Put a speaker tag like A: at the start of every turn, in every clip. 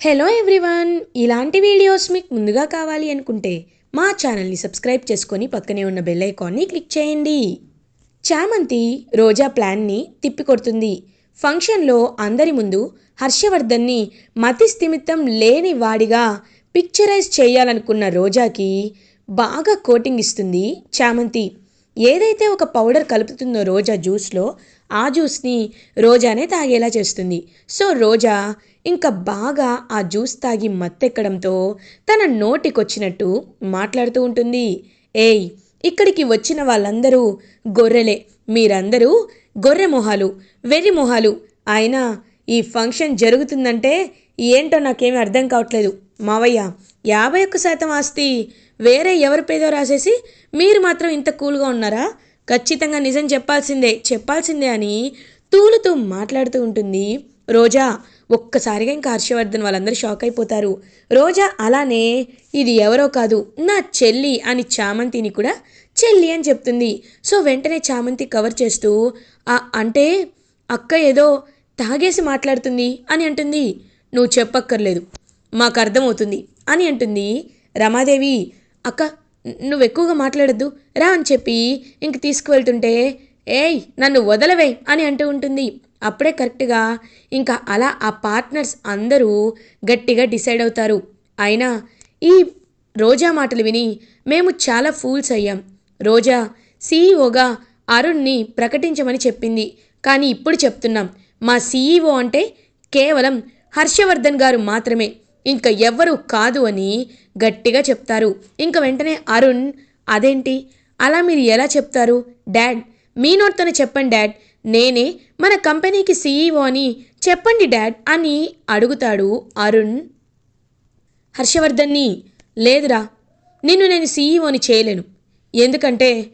A: Hello everyone ఇలాంటి videos మీకు ముందుగా కావాలి అనుకుంటే మా ఛానల్ని సబ్స్క్రైబ్ చేసుకొని పక్కనే ఉన్న బెల్ ఐకాన్ని క్లిక్ చేయండి. చామంతి రోజా ప్లాన్ని తిప్పికొడుతుంది. ఫంక్షన్లో అందరి ముందు హర్షవర్ధన్ని మతి స్థిమితం లేని వాడిగా పిక్చరైజ్ చేయాలనుకున్న రోజాకి బాగా కోటింగ్ ఇస్తుంది చామంతి. ఏదైతే ఒక పౌడర్ కలుపుతుందో రోజా జ్యూస్లో ఆ జ్యూస్ని రోజానే తాగేలా చేస్తుంది. సో రోజా ఇంకా బాగా ఆ జ్యూస్ తాగి మత్తెక్కడంతో తన నోటికొచ్చినట్టు మాట్లాడుతూ ఉంటుంది. ఏయ్ ఇక్కడికి వచ్చిన వాళ్ళందరూ గొర్రెలే. మీరందరూ గొర్రె మొహాలు వెర్రి మొహాలు. అయినా ఈ ఫంక్షన్ జరుగుతుందంటే ఏంటో నాకేమీ అర్థం కావట్లేదు. మావయ్య యాభై ఒక్క శాతం ఆస్తి వేరే ఎవరి పేదో రాసేసి మీరు మాత్రం ఇంత కూల్గా ఉన్నారా? ఖచ్చితంగా నిజం చెప్పాల్సిందే చెప్పాల్సిందే అని తూలుతూ మాట్లాడుతూ ఉంటుంది. రోజా ఒక్కసారిగా ఇంకా హర్షవర్ధన్ వాళ్ళందరూ షాక్ అయిపోతారు. రోజా అలానే ఇది ఎవరో కాదు నా చెల్లి అని చామంతిని కూడా చెల్లి అని చెప్తుంది. సో వెంటనే చామంతి కవర్ చేస్తూ "ఆ, అంటే అక్క ఏదో తాగేసి మాట్లాడుతుంది అని అంటుంది. నువ్వు చెప్పక్కర్లేదు మాకు అర్థమవుతుంది అని అంటుంది రమాదేవి. అక్క నువ్వు ఎక్కువగా మాట్లాడద్దు. రా అని చెప్పి ఇంక తీసుకువెళ్తుంటే ఏయ్ నన్ను వదలవే అని అంటూ ఉంటుంది. అప్పుడే కరెక్ట్గా ఇంకా అలా ఆ పార్ట్నర్స్ అందరూ గట్టిగా డిసైడ్ అవుతారు. అయినా ఈ రోజా మాటలు విని మేము చాలా ఫూల్స్ అయ్యాం. రోజా సీఈఓగా అరుణ్ని ప్రకటించమని చెప్పింది. కానీ ఇప్పుడు చెప్తున్నాం మా సీఈఓ అంటే కేవలం హర్షవర్ధన్ గారు మాత్రమే. ఇంకా ఎవ్వరూ కాదు అని గట్టిగా చెప్తారు. ఇంక వెంటనే అరుణ్ అదేంటి? అలా మీరు ఎలా చెప్తారు? డాడ్ మీ నోట్తోనే చెప్పండి డాడ్. నేనే మన కంపెనీకి సీఈఓ అని చెప్పండి డాడ్ అని అడుగుతాడు అరుణ్. హర్షవర్ధన్ని లేదురా. నిన్ను నేను సీఈఓని చేయలేను. ఎందుకంటే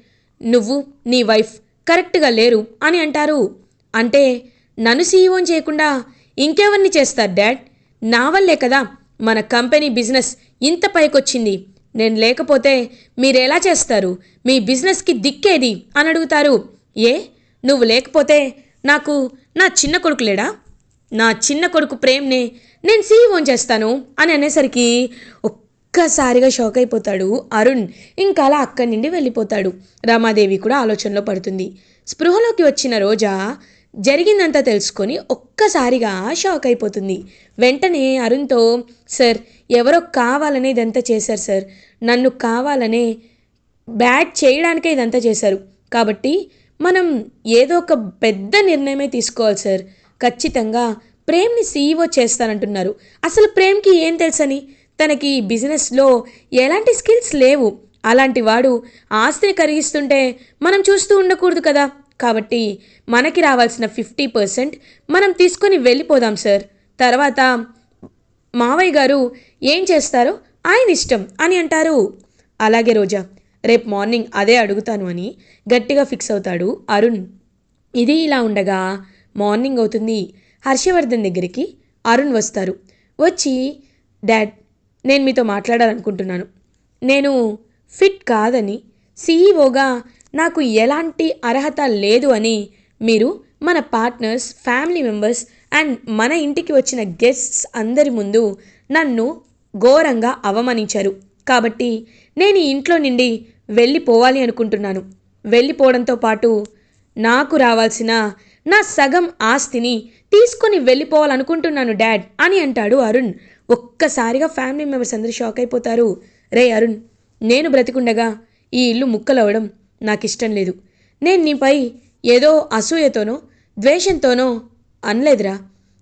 A: నువ్వు నీ వైఫ్ కరెక్ట్గా లేరు అని అంటారు. అంటే నన్ను సీఈఓని చేయకుండా ఇంకెవరిని చేస్తారు డాడ్? నా వల్లే కదా మన కంపెనీ బిజినెస్ ఇంత పైకొచ్చింది. నేను లేకపోతే మీరెలా చేస్తారు? మీ బిజినెస్కి దిక్కేది? అని అడుగుతారు. ఏ? నువ్వు లేకపోతే నాకు నా చిన్న కొడుకు లేడా? నా చిన్న కొడుకు ప్రేమ్ని నేను సీఈఓన్ చేస్తాను? అని అనేసరికి ఒక్కసారిగా షాక్ అయిపోతాడు అరుణ్. ఇంకా అలా అక్కడి నుండి వెళ్ళిపోతాడు. రమాదేవి కూడా ఆలోచనలో పడుతుంది. స్పృహలోకి వచ్చిన రోజా జరిగిందంతా తెలుసుకొని ఒక్కసారిగా షాక్ అయిపోతుంది. వెంటనే అరుణ్తో సార్ ఎవరో కావాలనే ఇదంతా చేశారు సార్. నన్ను కావాలనే బ్యాడ్ చేయడానికే ఇదంతా చేశారు. కాబట్టి మనం ఏదో ఒక పెద్ద నిర్ణయమే తీసుకోవాలి సార్. ఖచ్చితంగా ప్రేమ్ని సీఈఓ చేస్తానంటున్నారు. అసలు ప్రేమ్కి ఏం తెలుసని? తనకి బిజినెస్లో ఎలాంటి స్కిల్స్ లేవు. అలాంటి వాడు ఆస్తిని కరిగిస్తుంటే మనం చూస్తూ ఉండకూడదు కదా. కాబట్టి మనకి రావాల్సిన ఫిఫ్టీ పర్సెంట్ మనం తీసుకొని వెళ్ళిపోదాం సార్. తర్వాత మావయ్య గారు ఏం చేస్తారో ఆయన ఇష్టం అని అంటారు. అలాగే రోజా రేపు మార్నింగ్ అదే అడుగుతాను అని గట్టిగా ఫిక్స్ అవుతాడు అరుణ్. ఇది ఇలా ఉండగా మార్నింగ్ అవుతుంది. హర్షవర్ధన్ దగ్గరికి అరుణ్ వస్తారు. వచ్చి డాడ్ నేను మీతో మాట్లాడాలనుకుంటున్నాను. నేను ఫిట్ కాదని సీఈఓగా నాకు ఎలాంటి అర్హత లేదు అని మీరు మన పార్ట్నర్స్ ఫ్యామిలీ మెంబర్స్ అండ్ మన ఇంటికి వచ్చిన గెస్ట్స్ అందరి ముందు నన్ను ఘోరంగా అవమానించారు. కాబట్టి నేను ఈ ఇంట్లో నుండి వెళ్ళిపోవాలి అనుకుంటున్నాను. వెళ్ళిపోవడంతో పాటు నాకు రావాల్సిన నా సగం ఆస్తిని తీసుకొని వెళ్ళిపోవాలనుకుంటున్నాను డాడ్ అని అంటాడు అరుణ్. ఒక్కసారిగా ఫ్యామిలీ మెంబర్స్ అందరూ షాక్ అయిపోతారు. రే అరుణ్ నేను బ్రతికుండగా ఈ ఇల్లు ముక్కలవడం నాకు ఇష్టం లేదు. నేను నీపై ఏదో అసూయతోనో ద్వేషంతోనో అనలేదురా.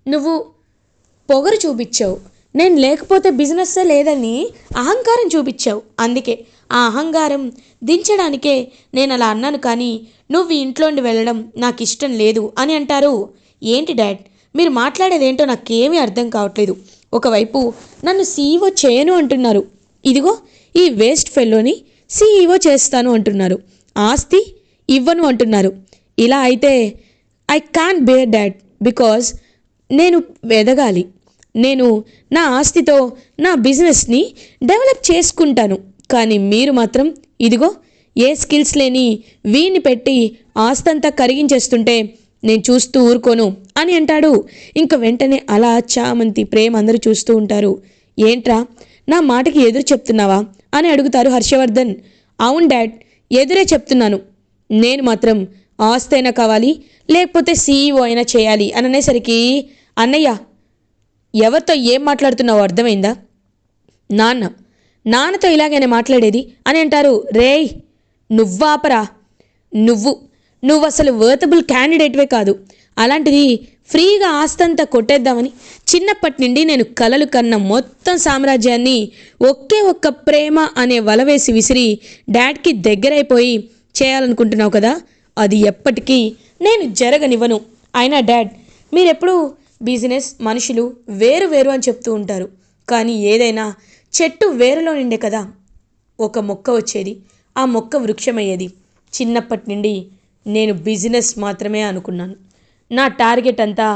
A: నువ్వు పొగరు చూపించావు. నేను లేకపోతే బిజినెస్సే లేదని అహంకారం చూపించావు. అందుకే ఆ అహంకారం దించడానికే నేను అలా అన్నాను కానీ నువ్వు ఇంట్లోండి వెళ్ళడం నాకు ఇష్టం లేదు అని అంటారు. ఏంటి డాడ్? మీరు మాట్లాడేది ఏంటో నాకేమీ అర్థం కావట్లేదు. ఒకవైపు నన్ను సీఈఓ చేయను అంటున్నారు. ఇదిగో ఈ వేస్ట్ ఫెల్లోని సీఈఓ చేస్తాను అంటున్నారు. ఆస్తి ఇవ్వను అంటున్నారు. ఇలా అయితే I can bear that because నేను ఎదగాలి నేను నా ఆస్తితో నా బిజినెస్ని డెవలప్ చేసుకుంటాను. కానీ మీరు మాత్రం ఇదిగో ఏ స్కిల్స్ లేని వీణ్ణి పెట్టి ఆస్తంతా కరిగించేస్తుంటే నేను చూస్తూ ఊరుకోను అని అంటాడు. ఇంక వెంటనే అలా చామంతి ప్రేమ అందరూ చూస్తూ ఉంటారు. ఏంట్రా నా మాటకి ఎదురు చెప్తున్నావా? అని అడుగుతారు హర్షవర్ధన్. అవును డాడ్ ఎదురే చెప్తున్నాను. నేను మాత్రం ఆస్తి అయినా కావాలి లేకపోతే సీఈఓ అయినా చేయాలి అని అనేసరికి అన్నయ్య ఎవరితో ఏం మాట్లాడుతున్నావో అర్థమైందా? నాన్న నాన్నతో ఇలాగైనా మాట్లాడేది? అని అంటారు. రేయ్ నువ్వాపరా? నువ్వు నువ్వు అసలు వర్తబుల్ క్యాండిడేట్వే కాదు. అలాంటిది ఫ్రీగా ఆస్తంతా కొట్టేద్దామని చిన్నప్పటి నుండి నేను కలలు కన్న మొత్తం సామ్రాజ్యాన్ని ఒకే ఒక్క ప్రేమ అనే వల వేసి విసిరి డాడ్కి దగ్గరైపోయి చేయాలనుకుంటున్నావు కదా? అది ఎప్పటికీ నేను జరగనివ్వను. అయినా డాడ్ మీరెప్పుడు బిజినెస్ మనుషులు వేరు వేరు అని చెప్తూ ఉంటారు. కానీ ఏదైనా చెట్టు వేరులో నిండే కదా? ఒక మొక్క వచ్చేది. ఆ మొక్క వృక్షమయ్యేది. చిన్నప్పటి నుండి నేను బిజినెస్ మాత్రమే అనుకున్నాను. నా టార్గెట్ అంతా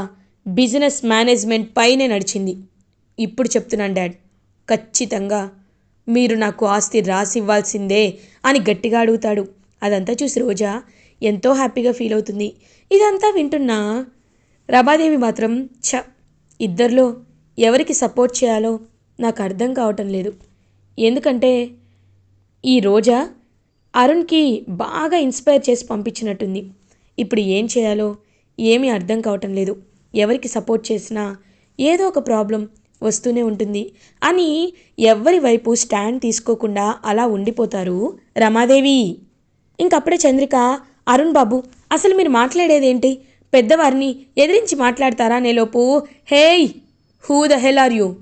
A: బిజినెస్ మేనేజ్మెంట్ పైనే నడిచింది. ఇప్పుడు చెప్తున్నాను డాడ్. ఖచ్చితంగా మీరు నాకు ఆస్తి రాసి ఇవ్వాల్సిందే అని గట్టిగా అడుగుతాడు. అదంతా చూసి రోజా ఎంతో హ్యాపీగా ఫీల్ అవుతుంది. ఇదంతా వింటున్నా రమాదేవి మాత్రం ఛ ఇద్దరిలో ఎవరికి సపోర్ట్ చేయాలో నాకు అర్థం కావటం లేదు. ఎందుకంటే ఈ రోజా అరుణ్కి బాగా ఇన్స్పైర్ చేసి పంపించినట్టుంది. ఇప్పుడు ఏం చేయాలో ఏమీ అర్థం కావటం లేదు. ఎవరికి సపోర్ట్ చేసినా ఏదో ఒక ప్రాబ్లం వస్తూనే ఉంటుంది. అని ఎవరి వైపు స్టాండ్ తీసుకోకుండా అలా ఉండిపోతారు రమాదేవి. ఇంకప్పుడే చంద్రిక అరుణ్ బాబు అసలు మీరు మాట్లాడేదేంటి? పెద్దవారిని ఎదిరించి మాట్లాడతారా నేలోపు hey who the hell are you?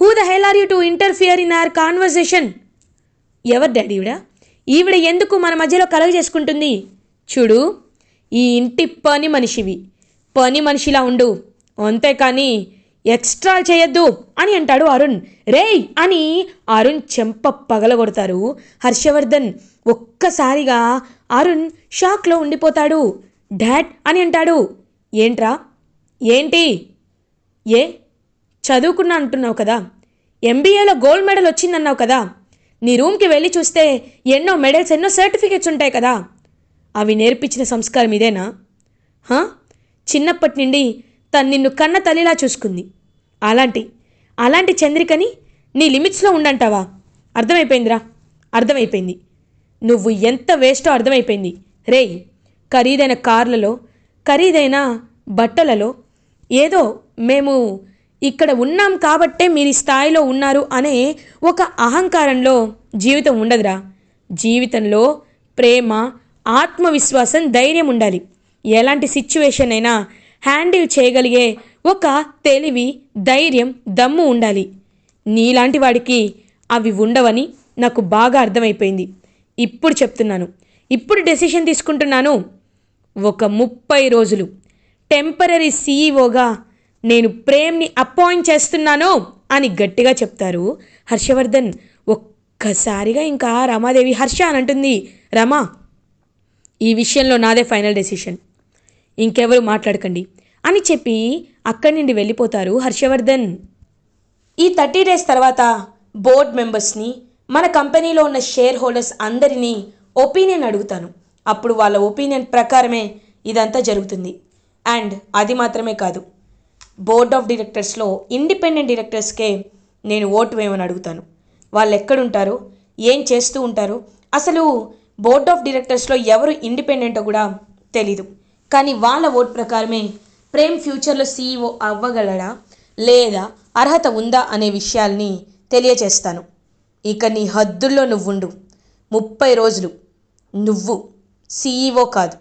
A: Who the hell are you to interfere in our conversation? ఎవరు డాడీ ఈవిడ? ఈవిడ ఎందుకు మన మధ్యలో కలగ చేసుకుంటుంది? చూడు. ఈ ఇంటి పని మనిషివి. పని మనిషిలా ఉండు. అంతేకాని ఎక్స్ట్రా చేయొద్దు అని అంటాడు అరుణ్. రేయ్ అని అరుణ్ చెంప పగలగొడతారు. హర్షవర్ధన్ ఒక్కసారిగా అరుణ్ షాక్లో ఉండిపోతాడు. డాడ్ అని అంటాడు. ఏంట్రా? ఏంటి? ఏ? చదువుకున్నా అంటున్నావు కదా. ఎంబీఏలో గోల్డ్ మెడల్ వచ్చిందన్నావు కదా. నీ రూమ్కి వెళ్ళి చూస్తే ఎన్నో మెడల్స్ ఎన్నో సర్టిఫికేట్స్ ఉంటాయి కదా. అవి నేర్పించిన సంస్కారం ఇదేనా? హా? చిన్నప్పటి నుండి తను నిన్ను కన్న తల్లిలా చూసుకుంది. అలాంటి అలాంటి చంద్రికని నీ లిమిట్స్లో ఉండంటావా? అర్థమైపోయిందిరా. అర్థమైపోయింది. నువ్వు ఎంత వేస్టో అర్థమైపోయింది. రేయ్ ఖరీదైన కార్లలో ఖరీదైన బట్టలలో ఏదో మేము ఇక్కడ ఉన్నాం కాబట్టే మీరు ఈ స్థాయిలో ఉన్నారు అనే ఒక అహంకారంలో జీవితం ఉండదురా. జీవితంలో ప్రేమ ఆత్మవిశ్వాసం ధైర్యం ఉండాలి. ఎలాంటి సిచ్యువేషన్ అయినా హ్యాండిల్ చేయగలిగే ఒక తెలివి ధైర్యం దమ్ము ఉండాలి. నీలాంటి వాడికి అవి ఉండవని నాకు బాగా అర్థమైపోయింది. ఇప్పుడు చెప్తున్నాను. ఇప్పుడు డెసిషన్ తీసుకుంటున్నాను. ఒక ముప్పై రోజులు. టెంపరీ సీఈఓగా నేను ప్రేమ్ని అపాయింట్ చేస్తున్నాను అని గట్టిగా చెప్తారు హర్షవర్ధన్. ఒక్కసారిగా ఇంకా రమాదేవి హర్ష అని అంటుంది. రమా ఈ విషయంలో నాదే ఫైనల్ డెసిషన్. ఇంకెవరు మాట్లాడకండి. అని చెప్పి అక్కడి నుండి వెళ్ళిపోతారు హర్షవర్ధన్. ఈ థర్టీ డేస్ తర్వాత బోర్డ్ మెంబర్స్ని మన కంపెనీలో ఉన్న షేర్ హోల్డర్స్ అందరినీ ఒపీనియన్ అడుగుతాను. అప్పుడు వాళ్ళ ఒపీనియన్ ప్రకారమే ఇదంతా జరుగుతుంది. అండ్ అది మాత్రమే కాదు బోర్డ్ ఆఫ్ డైరెక్టర్స్లో ఇండిపెండెంట్ డైరెక్టర్స్కే నేను ఓటు వేయమని అడుగుతాను. వాళ్ళు ఎక్కడుంటారు ఏం చేస్తూ ఉంటారు అసలు బోర్డ్ ఆఫ్ డైరెక్టర్స్లో ఎవరు ఇండిపెండెంటో కూడా తెలీదు. కానీ వాళ్ళ ఓట్ ప్రకారమే ప్రేమ్ ఫ్యూచర్లో సీఈఓ అవ్వగలడా? లేదా అర్హత ఉందా అనే విషయాల్ని తెలియచేస్తాను. ఇక నీ హద్దుల్లో నువ్వుండు. ముప్పై రోజులు. నువ్వు సీఈఓ కాదు.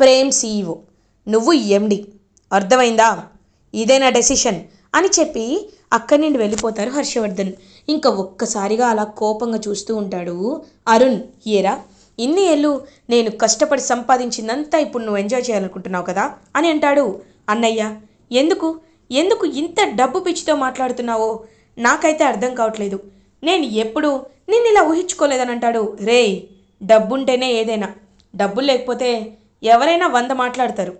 A: ప్రేమ్ సీఈఓ. నువ్వు ఎండి. అర్థమైందా? ఇదే నా డెసిషన్? అని చెప్పి అక్కడి నుండి వెళ్ళిపోతారు హర్షవర్ధన్. ఇంకా ఒక్కసారిగా అలా కోపంగా చూస్తూ ఉంటాడు అరుణ్. ఏరా? ఇన్ని ఏళ్ళు నేను కష్టపడి సంపాదించిందంతా ఇప్పుడు నువ్వు ఎంజాయ్ చేయాలనుకుంటున్నావు కదా? అని అంటాడు. అన్నయ్య ఎందుకు? ఎందుకు ఇంత డబ్బు పిచ్చితో మాట్లాడుతున్నావో? నాకైతే అర్థం కావట్లేదు. నేను ఎప్పుడు నిన్ను ఇలా ఊహించుకోలేదని అంటాడు. రే డబ్బుంటేనే ఏదైనా. డబ్బులు లేకపోతే ఎవరైనా వంద మాట్లాడతారు.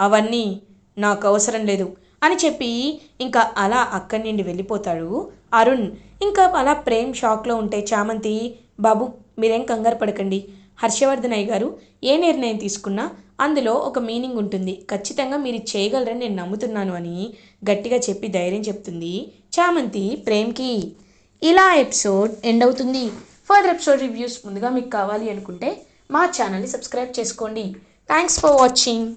A: అవన్నీ నాకు అవసరం లేదు అని చెప్పి ఇంకా అలా అక్కడి నుండి వెళ్ళిపోతాడు అరుణ్. ఇంకా అలా ప్రేమ్ షాక్లో ఉంటే చామంతి బాబు మీరేం కంగారు పడకండి. హర్షవర్ధన్ అయ్య గారు ఏ నిర్ణయం తీసుకున్నా అందులో ఒక మీనింగ్ ఉంటుంది. ఖచ్చితంగా మీరు చేయగలరని నేను నమ్ముతున్నాను అని గట్టిగా చెప్పి ధైర్యం చెప్తుంది. చామంతి ప్రేమ్కి ఇలా ఎపిసోడ్ ఎండ్ అవుతుంది. ఫర్దర్ ఎపిసోడ్ రివ్యూస్ ముందుగా మీకు కావాలి అనుకుంటే మా ఛానల్ని సబ్స్క్రైబ్ చేసుకోండి. Thanks for watching.